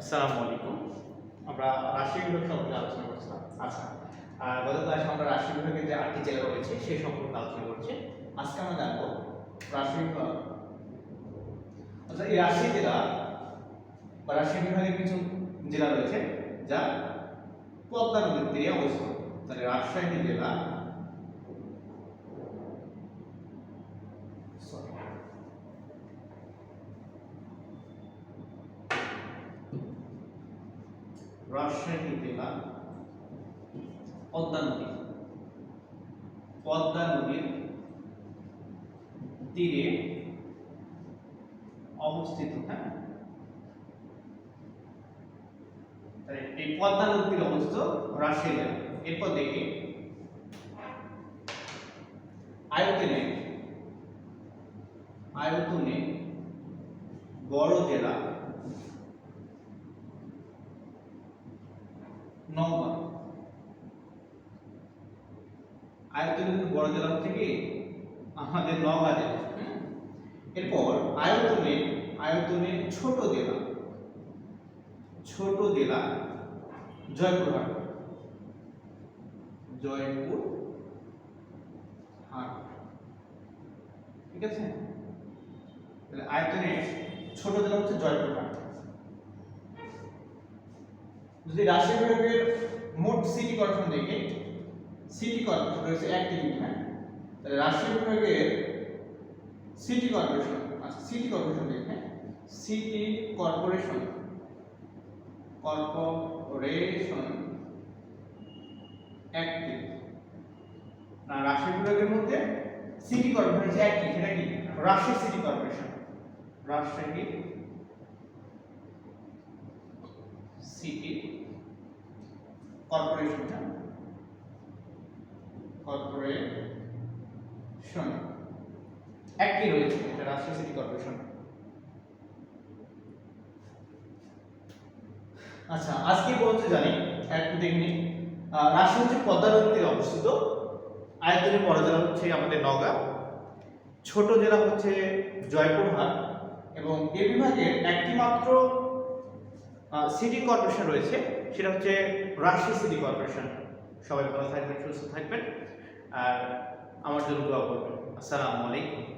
আসসালামু আলাইকুম। আমরা রাজশাহী বিভাগ সম্পর্কে আলোচনা করছিলাম। আচ্ছা গত ক্লাসে আমরা রাজশাহী বিভাগের যে আটটি জেলা রয়েছে সেই সম্পর্কে আলোচনা করছি। আজকে আমরা জানব রাজশাহী বিভাগ আচ্ছা এই রাজশাহী জেলা বা রাজশাহী বিভাগের কিছু জেলা রয়েছে, যা পদ্মা নদীর তীরে অবস্থিত। তাহলে রাজশাহী জেলা রাজশাহী জেলা পদ্মা নদী। পদ্মা নদীর তীরে অবস্থিত হ্যাঁ এই পদ্মা নদীর অবস্থিত রাজশাহী জেলা। এরপর দেখি, আয়তনে আয়তনে বড় জেলা নওগাঁ। আয়তনে বড় জেলা হচ্ছে কি আমাদের নওগাঁ জেলা? এরপর আয়তনে আয়তনে ছোট জেলা ছোট জেলা জয়পুরহাট। জয়পুর হাট ঠিক আছে? তাহলে আয়তনে ছোট জেলা হচ্ছে জয়পুরহাট। যদি রাজশাহী বিভাগের মোট সিটি কর্পোরেশন দেখে সিটি কর্পোরেশন রয়েছে একটি হ্যাঁ? তাহলে রাজশাহী বিভাগের সিটি কর্পোরেশন আচ্ছা সিটি কর্পোরেশন দেখে সিটি কর্পোরেশন কর্পোরেশন একটি না রাজশাহী বিভাগের মধ্যে সিটি কর্পোরেশন একটি সেটা কি? Rajshahi city corporation Rajshahi city corporation corporation. একটি রয়েছে এটা রাজশাহী সিটি কর্পোরেশন। আচ্ছা আজকে বলতে জানি একটু দেখে রাজশাহী হচ্ছে পদ্মা নদীর তীরে অবস্থিত। আয়তনে বড় জেলা হচ্ছে আমাদের নওগাঁ। ছোট জেলা হচ্ছে জয়পুরহাট। এবং এ বিভাগের একটি মাত্র সিটি কর্পোরেশন রয়েছে সেটা হচ্ছে রাজশাহী সিটি কর্পোরেশন। সবাই ভালো থাকবেন, সুস্থ থাকবেন। আর আমার জন্য দোয়া করবেন। আসসালামু আলাইকুম।